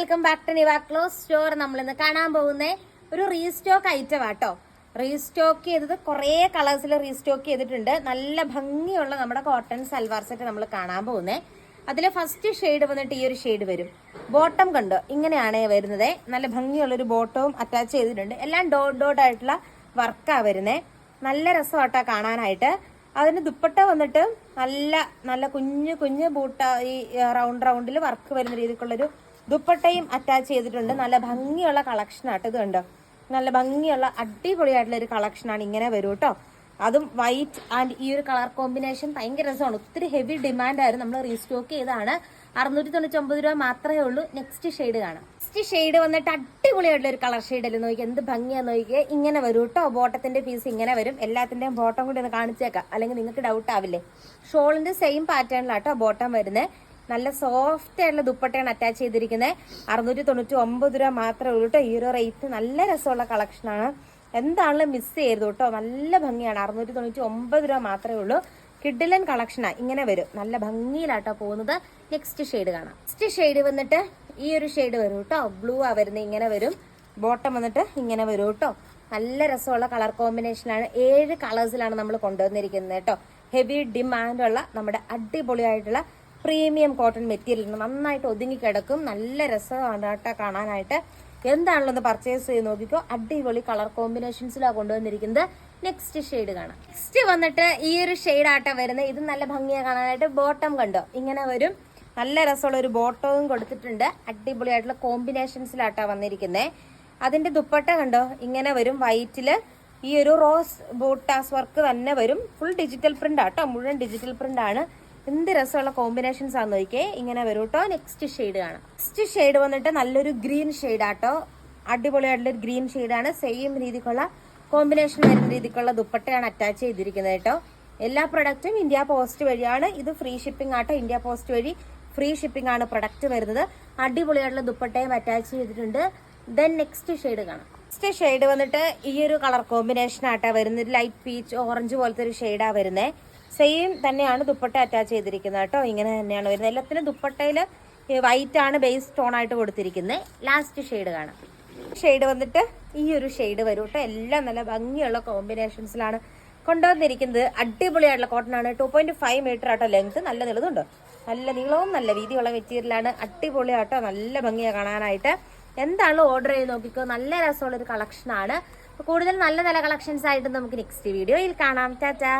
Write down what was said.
Welcome back to Niva close store. നമ്മൾ ഇന്ന് കാണാൻ പോകുന്ന ഒരു റീസ്റ്റോക്ക് ഐറ്റം ആട്ടോ. റീസ്റ്റോക്ക് ചെയ്തത് കുറേ കളേഴ്സിൽ റീസ്റ്റോക്ക് ചെയ്തിട്ടുണ്ട്. നല്ല ഭംഗിയുള്ള നമ്മുടെ കോട്ടൺ സൽവാർ സെറ്റ് നമ്മൾ കാണാൻ പോകുന്നത് അതിൽ ഫസ്റ്റ് ഷെയ്ഡ് വന്നിട്ട് ഈ ഒരു ഷെയ്ഡ് വരും. ബോട്ടം കണ്ടോ? ഇങ്ങനെയാണ് വരുന്നത്. നല്ല ഭംഗിയുള്ളൊരു ബോട്ടവും അറ്റാച്ച് ചെയ്തിട്ടുണ്ട്. എല്ലാം ഡോട്ട് ഡോട്ട് ആയിട്ടുള്ള വർക്കാണ് വരുന്നത് നല്ല രസമാട്ടോ കാണാനായിട്ട്. അതിന് ദുപ്പട്ട വന്നിട്ട് നല്ല നല്ല കുഞ്ഞു കുഞ്ഞു ബൂട്ട ഈ റൗണ്ട് റൗണ്ടിൽ വർക്ക് വരുന്ന രീതിക്കുള്ളൊരു ദുപ്പട്ടയും അറ്റാച്ച് ചെയ്തിട്ടുണ്ട്. നല്ല ഭംഗിയുള്ള കളക്ഷൻ ഇത് കണ്ടോ? നല്ല ഭംഗിയുള്ള അടിപൊളിയായിട്ടുള്ള ഒരു കളക്ഷനാണ് ഇങ്ങനെ വരും കേട്ടോ അതും വൈറ്റ് ആൻഡ് ഈ ഒരു കളർ കോമ്പിനേഷൻ ഭയങ്കര രസമാണ്. ഒത്തിരി ഹെവി ഡിമാൻഡ് ആയിരുന്നു. നമ്മൾ റീസ്റ്റോക്ക് ചെയ്താണ് അറുന്നൂറ്റി തൊണ്ണൂറ്റി രൂപ മാത്രമേ ഉള്ളൂ. നെക്സ്റ്റ് ഷെയ്ഡ് കാണാം. നെക്സ്റ്റ് ഷെയ്ഡ് വന്നിട്ട് അടിപൊളിയായിട്ടുള്ള ഒരു കളർ ഷെയ്ഡ് അല്ലേ നോക്കി എന്ത് ഭംഗിയാന്ന് നോക്കിയേ? ഇങ്ങനെ വരും കേട്ടോ ബോട്ടത്തിന്റെ പീസ് ഇങ്ങനെ വരും. എല്ലാത്തിന്റെയും ബോട്ടം കൂടി ഒന്ന് കാണിച്ചേക്കാം. അല്ലെങ്കിൽ നിങ്ങൾക്ക് ഡൗട്ട് ആവില്ലേ? ഷോളിന്റെ സെയിം പാറ്റേണിലാട്ടോ ബോട്ടം വരുന്നത് നല്ല സോഫ്റ്റ് ആയിട്ടുള്ള ദുപ്പട്ടയാണ് അറ്റാച്ച് ചെയ്തിരിക്കുന്നത്. അറുന്നൂറ്റി തൊണ്ണൂറ്റി ഒമ്പത് രൂപ മാത്രമേ ഉള്ളൂ കേട്ടോ ഈ റേറ്റ് നല്ല രസമുള്ള കളക്ഷനാണ് എന്താണെങ്കിലും മിസ് ചെയ്യരുത് കേട്ടോ നല്ല ഭംഗിയാണ്. അറുന്നൂറ്റി തൊണ്ണൂറ്റി ഒമ്പത് രൂപ മാത്രമേ ഉള്ളൂ. കിഡിലൻ കളക്ഷനാണ് ഇങ്ങനെ വരും. നല്ല ഭംഗിയിലാട്ടോ പോകുന്നത്. നെക്സ്റ്റ് ഷെയ്ഡ് കാണാം. നെക്സ്റ്റ് ഷെയ്ഡ് വന്നിട്ട് ഈ ഒരു ഷെയ്ഡ് വരും കേട്ടോ ബ്ലൂ ആ വരുന്നത് ഇങ്ങനെ വരും. ബോട്ടം വന്നിട്ട് ഇങ്ങനെ വരും കേട്ടോ നല്ല രസമുള്ള കളർ കോമ്പിനേഷനാണ് ഏഴ് കളേഴ്സിലാണ് നമ്മൾ കൊണ്ടുവന്നിരിക്കുന്നത് കേട്ടോ ഹെവി ഡിമാൻഡുള്ള നമ്മുടെ അടിപൊളിയായിട്ടുള്ള പ്രീമിയം കോട്ടൺ മെറ്റീരിയൽ നന്നായിട്ട് ഒതുങ്ങി കിടക്കും. നല്ല രസമാണ് കേട്ടോ കാണാനായിട്ട്. ഒന്ന് പർച്ചേസ് ചെയ്ത് നോക്കിക്കോ. അടിപൊളി കളർ കോമ്പിനേഷൻസിലാണ് കൊണ്ടുവന്നിരിക്കുന്നത്. നെക്സ്റ്റ് ഷെയ്ഡ് കാണാം. നെക്സ്റ്റ് വന്നിട്ട് ഈ ഒരു ഷെയ്ഡ് ആട്ടോ വരുന്നത്. ഇത് നല്ല ഭംഗിയാണ് കാണാനായിട്ട്. ബോട്ടം കണ്ടോ? ഇങ്ങനെ വരും. നല്ല രസമുള്ള ഒരു ബോട്ടവും കൊടുത്തിട്ടുണ്ട്. അടിപൊളിയായിട്ടുള്ള കോമ്പിനേഷൻസിലാട്ടാ വന്നിരിക്കുന്നത് അതിന്റെ ദുപ്പട്ട കണ്ടോ? ഇങ്ങനെ വരും. വൈറ്റിൽ ഈ ഒരു റോസ് ബോട്ടാസ് വർക്ക് തന്നെ വരും. ഫുൾ ഡിജിറ്റൽ പ്രിന്റ് ആട്ടോ. മുഴുവൻ ഡിജിറ്റൽ പ്രിന്റ് ആണ്. എന്ത് രസമുള്ള കോമ്പിനേഷൻസ് ആണെന്ന് നോക്കിയേ ഇങ്ങനെ വരും കേട്ടോ നെക്സ്റ്റ് ഷെയ്ഡ് കാണാം. നെക്സ്റ്റ് ഷെയ്ഡ് വന്നിട്ട് നല്ലൊരു ഗ്രീൻ ഷെയ്ഡ് ആട്ടോ. അടിപൊളിയായിട്ടുള്ള ഒരു ഗ്രീൻ ഷെയ്ഡാണ് സെയിം രീതിക്കുള്ള കോമ്പിനേഷൻ വരുന്ന രീതിക്കുള്ള ദുപ്പട്ടയാണ് അറ്റാച്ച് ചെയ്തിരിക്കുന്നത് കേട്ടോ എല്ലാ പ്രൊഡക്റ്റും ഇന്ത്യ പോസ്റ്റ് വഴിയാണ്. ഇത് ഫ്രീ ഷിപ്പിംഗ് ആട്ടോ. ഇന്ത്യ പോസ്റ്റ് വഴി ഫ്രീ ഷിപ്പിംഗ് ആണ് പ്രൊഡക്റ്റ് വരുന്നത്. അടിപൊളിയായിട്ടുള്ള ദുപ്പട്ടയും അറ്റാച്ച് ചെയ്തിട്ടുണ്ട്. ദെൻ നെക്സ്റ്റ് ഷെയ്ഡ് കാണാം. നെക്സ്റ്റ് ഷെയ്ഡ് വന്നിട്ട് ഈ ഒരു കളർ കോമ്പിനേഷൻ ആട്ടാ വരുന്നത്. ലൈറ്റ് പീച്ച് ഓറഞ്ച് പോലത്തെ ഒരു ഷെയ്ഡാ വരുന്നത് സെയിം തന്നെയാണ് ദുപ്പട്ട അറ്റാച്ച് ചെയ്തിരിക്കുന്നത് കേട്ടോ. ഇങ്ങനെ തന്നെയാണ് വരുന്നത്. എല്ലാത്തിനും ദുപ്പട്ടയിൽ വൈറ്റ് ആണ് ബേസ് ടോൺ ആയിട്ട് കൊടുത്തിരിക്കുന്നത് ലാസ്റ്റ് ഷെയ്ഡ് കാണാം. ഷെയ്ഡ് വന്നിട്ട് ഈ ഒരു ഷെയ്ഡ് വരും കേട്ടോ. എല്ലാം നല്ല ഭംഗിയുള്ള കോമ്പിനേഷൻസിലാണ് കൊണ്ടുവന്നിരിക്കുന്നത്. അടിപൊളിയായിട്ടുള്ള കോട്ടൺ ആണ്. ടു പോയിന്റ് ഫൈവ് മീറ്റർ ആട്ടോ ലെങ്ത് നല്ല നീളതുണ്ട് നല്ല നീളവും നല്ല വീതിയുള്ള മെറ്റീരിയലാണ് അടിപൊളിയാട്ടോ. നല്ല ഭംഗിയാണ് കാണാനായിട്ട്. എന്താണല്ലോ ഓർഡർ ചെയ്ത് നോക്കിക്കോ. നല്ല രസമുള്ളൊരു കളക്ഷൻ ആണ്. കൂടുതൽ നല്ല നല്ല കളക്ഷൻസ് ആയിട്ട് നമുക്ക് നെക്സ്റ്റ് വീഡിയോയിൽ കാണാം. ടാറ്റാ.